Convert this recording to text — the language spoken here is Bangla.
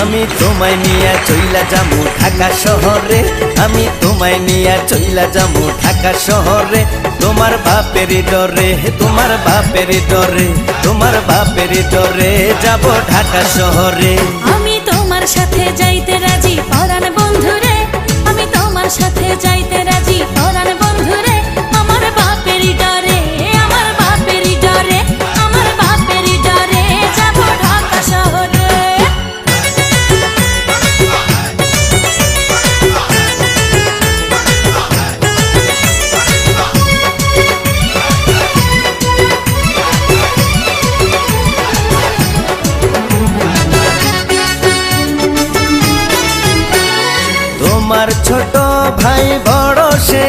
আমি তোমায় নিয়ে চইলা যামু ঢাকা শহরে। আমি তোমায় নিয়ে চইলা যামু ঢাকা শহরে। তোমার বাপের ডরে, তোমার বাপের ডরে, তোমার বাপের ডরে যাব ঢাকা শহরে। আমি তোমার সাথে তোমার ছোট ভাই বড় সে